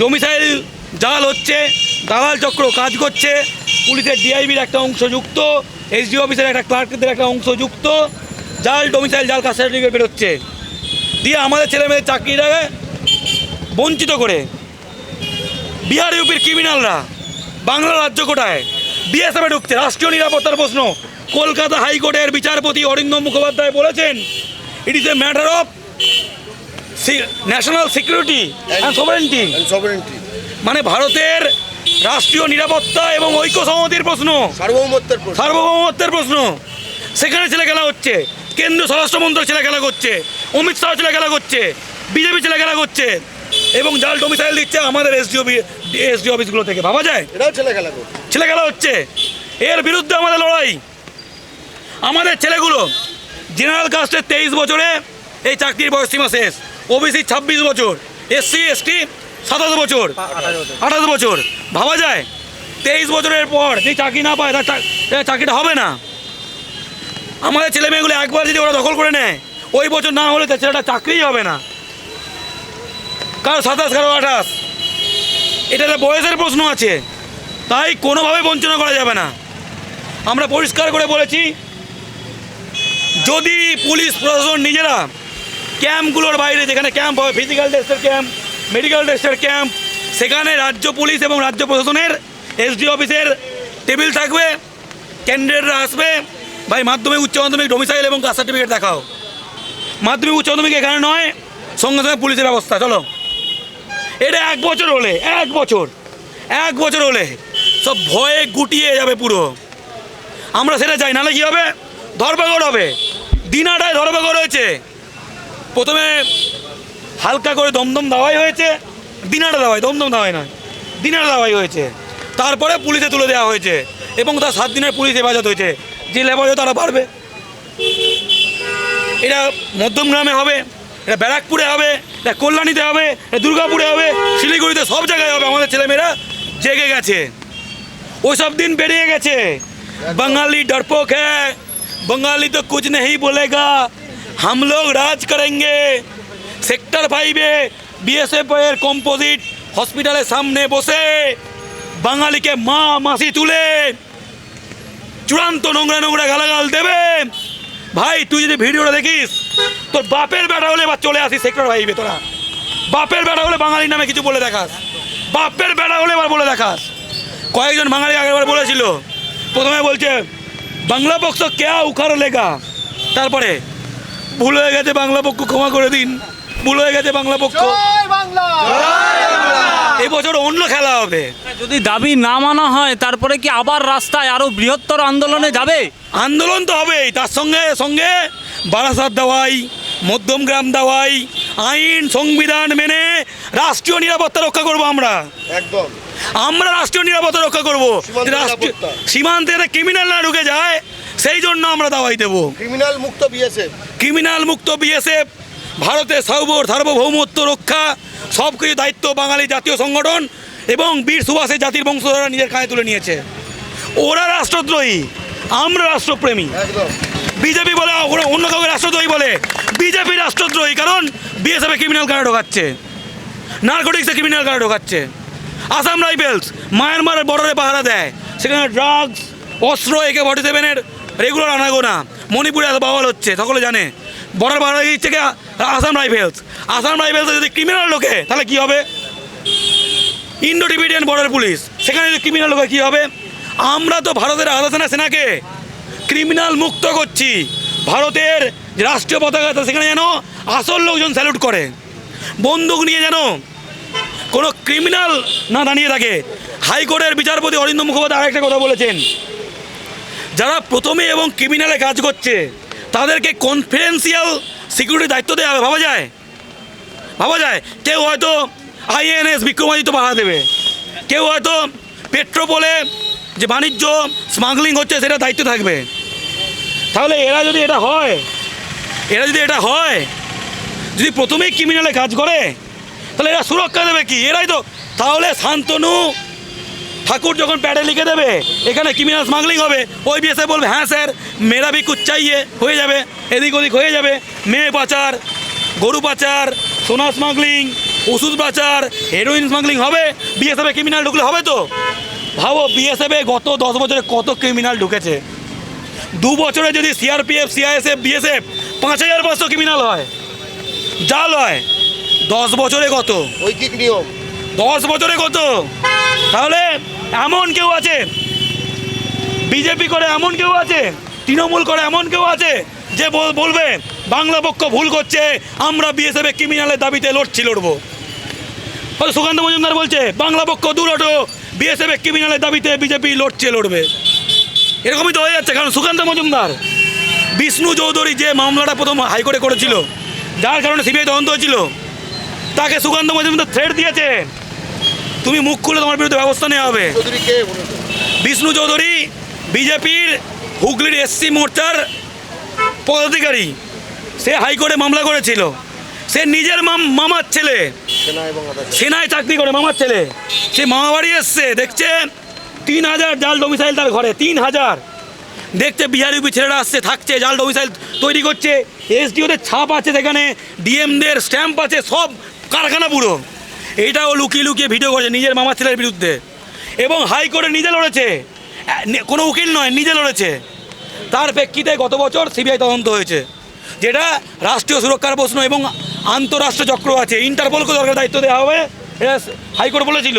Domicile জাল হচ্ছে, দালাল চক্র কাজ করছে, পুলিশের ডিআইবির একটা অংশ যুক্ত এসডি অফিসের একটা ক্লার্কদের একটা অংশ যুক্ত, জাল ডোমিসাইল জাল কাস্ট সার্টিফিকেট বেরোচ্ছে দিয়ে আমাদের ছেলে মেয়েদের চাকরিটাকে বঞ্চিত করে। বিহার ইউপির ক্রিমিনালরা বাংলা রাজ্য কোটায় বিএসএফে ঢুকছে। রাষ্ট্রীয় নিরাপত্তার প্রশ্ন। কলকাতা হাইকোর্টের বিচারপতি অরিন্দম মুখোপাধ্যায় বলেছেন it is a matter of national security and sovereignty মানে ভারতের রাষ্ট্রীয় নিরাপত্তা এবং ঐক্য সংহতির প্রশ্ন। সার্বভৌমত্বের প্রশ্ন। সার্বভৌমত্বের প্রশ্ন। সেখানে ছেলে খেলা হচ্ছে। কেন্দ্রীয় স্বরাষ্ট্রমন্ত্রক ছেলে খেলা করছে। অমিত শাহ ছেলে খেলা করছে। বিজেপি ছেলে খেলা করছে। এবং জাল ডোমিসাইল দিচ্ছে আমাদের এসডিও এসডি অফিসগুলো থেকে। ভাবা যায়? এটাও ছেলে খেলা ছেলে খেলা হচ্ছে। এর বিরুদ্ধে আমাদের লড়াই। আমাদের ছেলেগুলো জেনারেল কাস্টের তেইশ বছরে এই চাকরির বয়স সীমা শেষ। ওবিসি ছাব্বিশ বছর এসসি এসটি সাতাশ বছর আঠাশ বছর। ভাবা যায় তেইশ বছরের পর যে চাকরি না পায় তার চাকরিটা হবে না। আমাদের ছেলে মেয়েগুলো একবার যদি ওরা দখল করে নেয় ওই বছর না হলে তার ছেলেটা চাকরিই হবে না। কারও সাতাশ কারও আঠাশ। এটাতে বয়সের প্রশ্ন আছে তাই কোনোভাবে বঞ্চনা করা যাবে না। আমরা পরিষ্কার করে বলেছি যদি পুলিশ প্রশাসন নিজেরা ক্যাম্পগুলোর বাইরে, যেখানে ক্যাম্প হয় ফিজিক্যাল টেস্টের ক্যাম্প মেডিকেল টেস্টের ক্যাম্প, সেখানে রাজ্য পুলিশ এবং রাজ্য প্রশাসনের এসডি অফিসের টেবিল থাকবে ক্যান্ডিডেটরা আসবে। ভাই, মাধ্যমিক, উচ্চ মাধ্যমিক ডোমিসাইল এবং কাস্ট সার্টিফিকেট দেখাও। মাধ্যমিক, উচ্চ মাধ্যমিক এখানে নয়, সঙ্গে সঙ্গে পুলিশের ব্যবস্থা, চলো। এটা এক বছর হলে, এক বছর এক বছর হলে সব ভয়ে গুটিয়ে যাবে পুরো। আমরা সেটা চাই, নাহলে কী হবে? ধরপাকড় হবে। দিনাটায় ধরপাকড় হয়েছে। প্রথমে হালকা করে দমদম দাওয়াই হয়েছে দিনারা দাওয়াই দমদম দাওয়াই নয় দিনারা দাওয়াই হয়েছে। তারপরে পুলিশে তুলে দেওয়া হয়েছে এবং তার সাত দিনের পুলিশ হেফাজত হয়েছে, যে লেবারও তারা বাড়বে এটা মধ্যমগ্রামে হবে, এটা ব্যারাকপুরে হবে, এটা কল্যাণীতে হবে, এটা দুর্গাপুরে হবে, শিলিগুড়িতে সব জায়গায় হবে, আমাদের ছেলেমেয়েরা জেগে গেছে। ওই সব দিন বেরিয়ে গেছে। বাঙালি ডরপোক হ্যাঁ বাঙালি তো কুচ নেই বলেগা। हम लोग राज करेंगे সেক্টর ফাইভে বিএসএফ এর কম্পোজিট হসপিটালের সামনে বসে বাঙালিকে মা মাসি তুলে চূড়ান্ত নোংরা নোংরা গালাগাল দেবে ভাই তুই যদি ভিডিওটা দেখিস তোর বাপের বেটা হলে এবার চলে আসিস সেক্টর ফাইভে তোরা বাপের বেটা হলে বাঙালির নামে কিছু বলে দেখাস বাপের বেটা হলে এবার বলে দেখাস কয়েকজন বাঙালি আগেরবার বলেছিল প্রথমে বলছে বাংলা পক্ষ কেয়া উখার লেগা তারপরে ভুল হয়ে গেছে বাংলা পক্ষ ক্ষমা করে দিন। ভুল হয়ে গেছে বাংলা পক্ষ। এবছর অন্য খেলা হবে। যদি দাবি না মানা হয় তারপরে কি আবার রাস্তায় আরও বৃহত্তর আন্দোলনে যাবে? আন্দোলন তো হবেই তার সঙ্গে সঙ্গে বারাসাত দেওয়াই মধ্যমগ্রাম দেওয়াই আইন সংবিধান মেনে রাষ্ট্রীয় নিরাপত্তা রক্ষা করব আমরা। একদম। আমরা রাষ্ট্রীয় নিরাপত্তা রক্ষা করব। সীমান্ত ক্রিমিনাল না ঢুকে যায় সেই জন্য আমরা দাওয়াই দেবো। ক্রিমিনাল মুক্ত বিএসএফ। ক্রিমিনাল মুক্ত বিএসএফ ভারতের সার্বর সার্বভৌমত্ব রক্ষা সব কিছু দায়িত্ব বাঙালি জাতীয় সংগঠন এবং বীর সুভাষের জাতির বংশধররা নিজের কাঁধে তুলে নিয়েছে। ওরা রাষ্ট্রদ্রোহী আমরা রাষ্ট্রপ্রেমী। বিজেপি বলে ওরা অন্য কাউকে রাষ্ট্রদ্রোহী বলে। বিজেপি রাষ্ট্রদ্রোহী কারণ বিএসএফে ক্রিমিনাল কারা ঢোকাচ্ছে? নার্কোটিক্সে ক্রিমিনাল কারা ঢোকাচ্ছে? আসাম রাইফেলস মায়ানমারের বর্ডারে পাহারা দেয়। সেখানে ড্রাগস অস্ত্র একে ফর্টি সেভেনের রেগুলার আনাগোনা মণিপুরে এত বাওয়াল হচ্ছে, সকলে জানে। বর্ডার পাহারা দিচ্ছে কে আসাম রাইফেলস। আসাম রাইফেলস যদি ক্রিমিনাল লোকে, তাহলে কি হবে? ইন্ডো টিবিডিয়ান বর্ডার পুলিশ সেখানে যদি ক্রিমিনাল লোকে কী হবে? আমরা তো ভারতের সেনা সেনাকে। ক্রিমিনাল মুক্ত করছি। ভারতের রাষ্ট্রীয় পতাকা সেখানে যেন আসল লোকজন স্যালুট করে। বন্দুক নিয়ে যেন কোনো ক্রিমিনাল না দাঁড়িয়ে থাকে। হাইকোর্টের বিচারপতি অরিন্দ মুখোপাধ্যায় আরেকটা কথা বলেছেন। যারা প্রথমে এবং ক্রিমিনালে কাজ করছে, তাদেরকে কনফিডেন্সিয়াল সিকিউরিটি দায়িত্ব দেওয়া হবে। ভাবা যায়? ভাবা যায়? কেউ হয়তো আইএনএস বিক্রমাদিত্য পাহারা দেবে। কেউ হয়তো পেট্রোপোলে যে বাণিজ্য স্মাগলিং হচ্ছে, সেটা দায়িত্ব থাকবে। তাহলে এরা যদি এটা হয়, এরা যদি এটা হয়, যদি প্রথমেই ক্রিমিনালে কাজ করে, তাহলে এরা সুরক্ষা দেবে কি? এরাই তো তাহলে শান্তনু ঠাকুর যখন প্যাডে লিখে দেবে এখানে ক্রিমিনাল স্মাগলিং হবে ওই বিএসএ বলবে হ্যাঁ স্যার ভি কুছ চাইয়ে হয়ে যাবে এদিক ওদিক হয়ে যাবে মেয়ে পাচার গরু পাচার সোনা স্মাগলিং ওষুধ পাচার হেরোইন স্মাগলিং হবে বিএসএফে ক্রিমিনাল ঢুকলে হবে তো? ভাবো বিএসএফে গত দশ বছরে কত ক্রিমিনাল ঢুকেছে? দু বছরে যদি সিআরপিএফ সিআইএসএফ বিএসএফ পাঁচ হাজার পাঁচশো ক্রিমিনাল হয় জাল হয় দশ বছরে কত? ঐকিক নিয়ম। দশ বছরে কত? তাহলে এমন কেউ আছে? বিজেপি করে এমন কেউ আছে? তৃণমূল করে এমন কেউ আছে? যে বল- বলবে, বাংলা পক্ষ ভুল করছে, আমরা বিএসএফ ক্রিমিনালের দাবিতে লড়ছি, লড়বো। হয়তো সুকান্ত মজুমদার বলছে, বাংলা পক্ষ দূর হটো বিএসএফ ক্রিমিনালের দাবিতে বিজেপি লড়ছে, লড়বে। এরকমই তো হয়ে যাচ্ছে, কারণ সুকান্ত মজুমদার, বিষ্ণু চৌধুরী যে মামলাটা প্রথম হাইকোর্টে করেছিল, যার কারণে সিবিআই তদন্ত হয়েছিল, তাকে সুকান্ত মজুমদার থ্রেট দিয়েছে। তুমি মুখ খুলে তোমার বিরুদ্ধে ব্যবস্থা নেওয়া হবে? বিষ্ণু চৌধুরী বিজেপির হুগলির এসসি মোর্চার পদাধিকারী। সে হাইকোর্টে মামলা করেছিল। সে নিজের মাম- মামার ছেলে। সেনা সেনায় চাকরি করে মামার ছেলে। সে মামা বাড়ি এসছে দেখছে তিন হাজার জাল ডোমিসাইল তার ঘরে তিন হাজার। দেখতে বিহার ইউপি ছেলেরা আসছে থাকছে জাল ডোমিসাইল তৈরি করছে। এসডিওদের ছাপ আছে সেখানে ডিএমদের স্ট্যাম্প আছে সব কারখানা পুরো। এইটাও লুকিয়ে লুকিয়ে ভিডিও করেছে নিজের মামার ছেলের বিরুদ্ধে। এবং হাইকোর্টে নিজে লড়েছে। কোনো উকিল নয় নিজে লড়েছে। তার প্রেক্ষিতে গত বছর সিবিআই তদন্ত হয়েছে যেটা রাষ্ট্রীয় সুরক্ষার প্রশ্ন এবং আন্তঃরাষ্ট্র চক্র আছে। ইন্টারপোলকে দরকার দায়িত্ব দেওয়া হবে এটা হাইকোর্ট বলেছিল।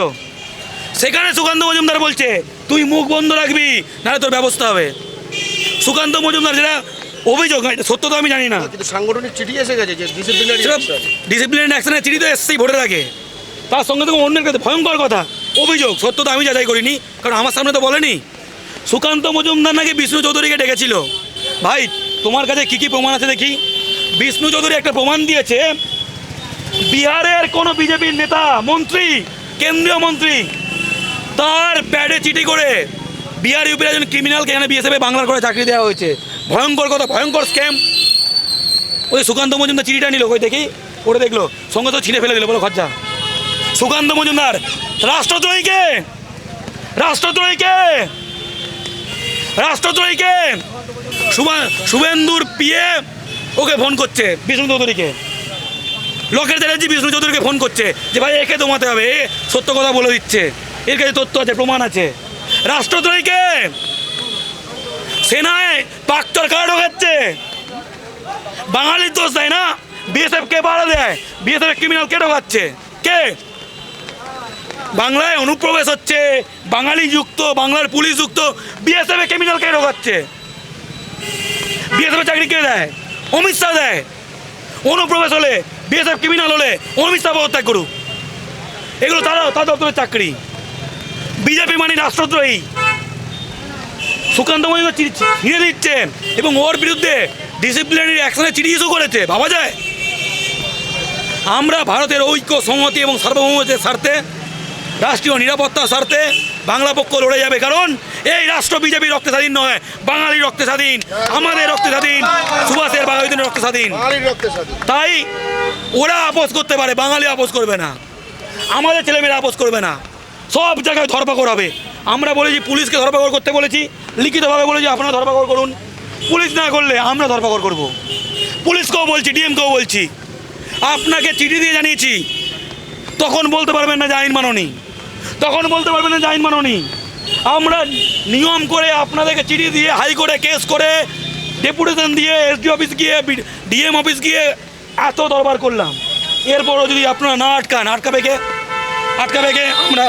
সেখানে সুকান্ত মজুমদার বলছে তুই মুখ বন্ধ রাখবি নাহলে তোর ব্যবস্থা হবে। সুকান্ত মজুমদার যেটা অভিযোগ সত্য তো আমি জানি না। কিন্তু সাংগঠনিক চিঠি এসে গেছে ডিসিপ্লিনারি ডিসিপ্লিন অ্যাকশনের চিঠি তো এসছেই ভোটের আগে। তার সঙ্গে তো অন্যের কাছে ভয়ঙ্কর কথা। অভিযোগ, সত্য তো আমি যাচাই করিনি, কারণ আমার সামনে তো বলেনি। সুকান্ত মজুমদার নাকি বিষ্ণু চৌধুরীকে ডেকেছিল? ভাই, তোমার কাছে কী কী প্রমাণ আছে দেখি? বিষ্ণু চৌধুরী একটা প্রমাণ দিয়েছে, বিহারের কোনো বিজেপির নেতা, মন্ত্রী, কেন্দ্রীয় মন্ত্রী, তার প্যাডে চিঠি করে বিহার ইউপির একজন ক্রিমিনালকে এখানে বিএসএফে বাংলার করে চাকরি দেওয়া হয়েছে। ভয়ঙ্কর কথা, ভয়ঙ্কর স্ক্যাম ওই সুকান্ত মজুমদার চিঠিটা নিল ওই দেখি? ওটা দেখল, সঙ্গে তো ছিঁড়ে ফেলে দিল, বলো খরচা। সুকান্ত মজুমদার, রাষ্ট্রদ্রোহীকে রাষ্ট্রদ্রোহীকে রাষ্ট্রদ্রোহীকে শুভা- শুভেন্দুর পিয়ে ওকে ফোন করছে, বিষ্ণু চৌধুরীকে। লোকের চ্যাটার্জি বিষ্ণু চৌধুরীকে ফোন করছে যে ভাই, একে দমাতে হবে, এ সত্য কথা বলে দিচ্ছে, এর কাছে তথ্য আছে, প্রমাণ আছে। রাষ্ট্রদ্রোহীকে, সেনায় পাকচর কারা ঢোকাচ্ছে বাঙালির দোষ দেয় না বিএসএফ কে বাড়া দেয় বিএসএফ ক্রিমিনাল কে ঢোকাচ্ছে কে? বাংলায় অনুপ্রবেশ হচ্ছে, বাঙালি যুক্ত, বাংলার পুলিশ যুক্ত বিএসএফ ক্রিমিনাল কে ঢোকাচ্ছে? বিএসএফ চাকরি কে দেয়? অমিত শাহ দেয়। অনুপ্রবেশ হলে বিএসএফ ক্রিমিনাল হলে, অমিত শাহ পদত্যাগ করুক। এগুলো তারাও তার দপ্তরের চাকরি। বিজেপি মানে রাষ্ট্রদ্রোহী। সুকান্ত মজুমদার ছিঁড়ে দিচ্ছে এবং ওর বিরুদ্ধে ডিসিপ্লিনারি অ্যাকশনের চিঠি ইস্যু করেছে, ভাবা যায়? আমরা ভারতের ঐক্য, সংহতি এবং সার্বভৌমত্বের স্বার্থে রাষ্ট্রীয় নিরাপত্তার স্বার্থে বাংলা পক্ষ লড়ে যাবে কারণ এই রাষ্ট্র বিজেপি রক্তে স্বাধীন নয় বাঙালি রক্তে স্বাধীন আমাদের রক্তে স্বাধীন সুভাষের বাঙালিদের রক্তে স্বাধীন তাই ওরা আপোষ করতে পারে বাঙালি আপোষ করবে না আমাদের ছেলেমেয়েরা আপোষ করবে না সব জায়গায় ধরপাকড় হবে। আমরা বলেছি পুলিশকে ধরপাকড় করতে বলেছি লিখিতভাবে বলেছি আপনারা ধরপাকড় করুন। পুলিশ না করলে আমরা ধরপাকড় করব। পুলিশকেও বলছি ডিএমকেও বলছি। আপনাকে চিঠি দিয়ে জানিয়েছি তখন বলতে পারবেন না যে আইন মাননি। তখন বলতে পারবেন না যে আইন মাননি। আমরা নিয়ম করে আপনাদেরকে চিঠি দিয়ে হাইকোর্টে কেস করে ডেপুটেশন দিয়ে এসডি অফিস গিয়ে ডিএম অফিস গিয়ে এত দরবার করলাম। এরপরও যদি আপনারা না আটকান আটকাবে কে? আটকাবে কে? আমরা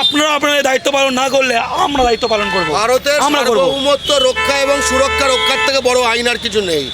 আপনারা আপনাদের দায়িত্ব পালন না করলে আমরা দায়িত্ব পালন করব। ভারতের সার্বভৌমত্ব রক্ষা এবং সুরক্ষা রক্ষার থেকে বড় আইন আর কিছু নেই।